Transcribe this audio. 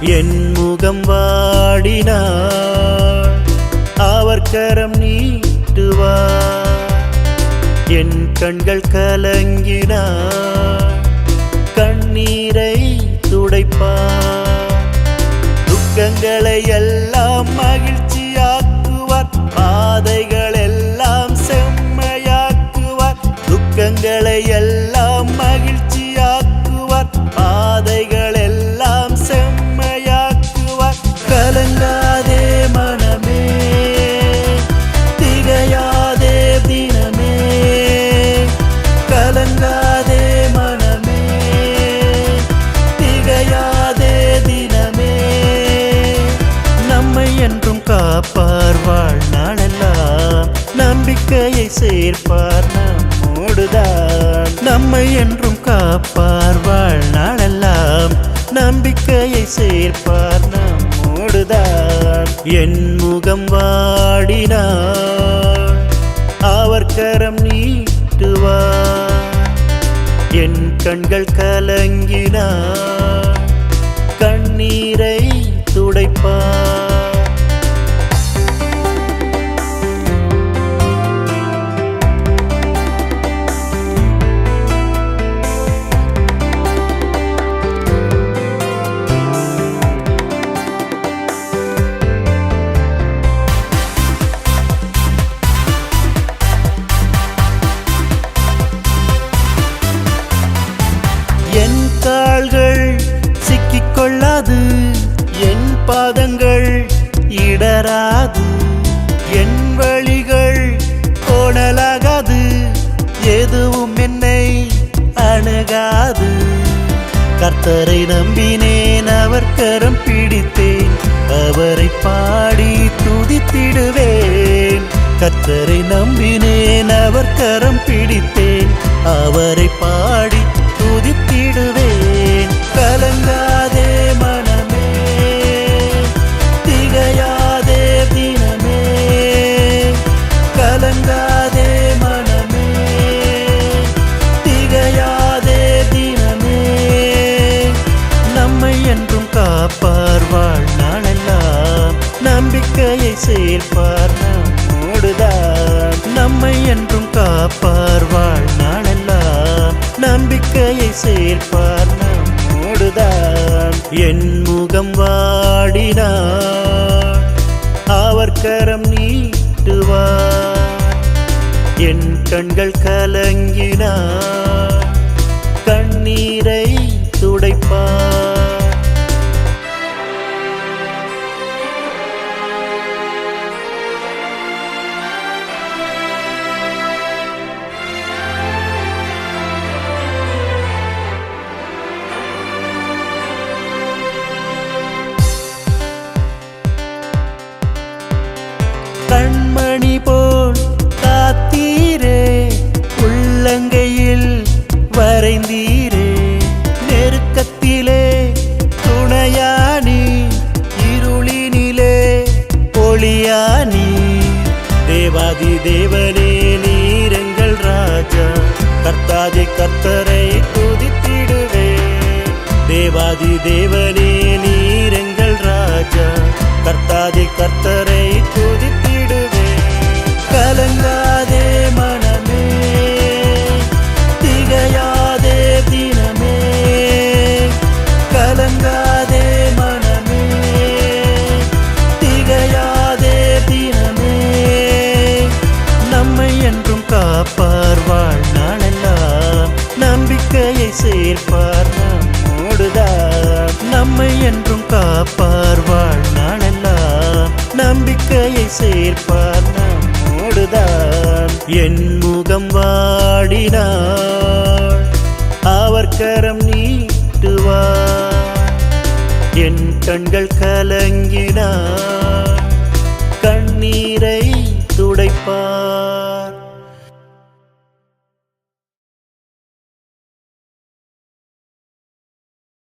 என் முகம் வாடினாள் அவர் கரம் நீட்டுவார். என் கண்கள் கலங்கினார் கண்ணீரை துடைப்பார். துக்கங்களை எல்லாம் மகிழ்ச்சியாக்குவார். பாதைகள் எல்லாம் செம்மையாக்குவார். துக்கங்களை எல்லாம் மகிழ்ச்சியாக்குவார். பாதைகள் காப்பார் வாழ்நாளெல்லாம் நம்பிக்கையை சேர்ப்பார் நம்மோடுதான் நம்மை என்றும் காப்பார் வாழ்நாளெல்லாம் நம்பிக்கையை சேர்ப்பார் நம்மோடுதான் என் முகம் வாடினாள் அவர் கரம் நீட்டுவார். என் கண்கள் கலங்கினார் கண்ணீரை துடைப்பார். கர்த்தரை நம்பினேன் அவர் கரம் பிடித்தேன். அவரை பாடி துதித்திடுவேன். கர்த்தரை நம்பினேன் அவர் கரம் பிடித்தேன். அவரை பாடி சேர்ப்பார். நம்மோடுதான் நம்மை என்றும் காப்பார் வாழ்நாளெல்லாம் நம்பிக்கையை சேர்ப்பார். நம்மோடுதான் என் முகம் வாடினார் அவர் கரம் நீட்டுவார். என் கண்கள் கலங்கினார் கண்ணீரை துடைப்பார். கர்த்தாதி கர்த்தரை துதித்திடுவே. தேவாதி தேவனே நீரெங்கள் ராஜா. கர்த்தாதி கர்த்தரை துதித்திடுவே. கலங்காதே மனமே திகையாதே தினமே. கலங்காதே மனமே திகையாதே தினமே. நம்மை என்றும் காப்பார் நம்பிக்கையை சேர்ப்பார் நம்மோடுதான் நம்மை என்றும் காப்பார் வாழ்நாளெல்லாம் நம்பிக்கையை சேர்ப்பார் நம்மோடுதான் என் முகம் வாடினாள் அவர் கரம் நீட்டுவார். என் கண்கள் கலங்கினார் கண்ணீரை துடைப்பார்.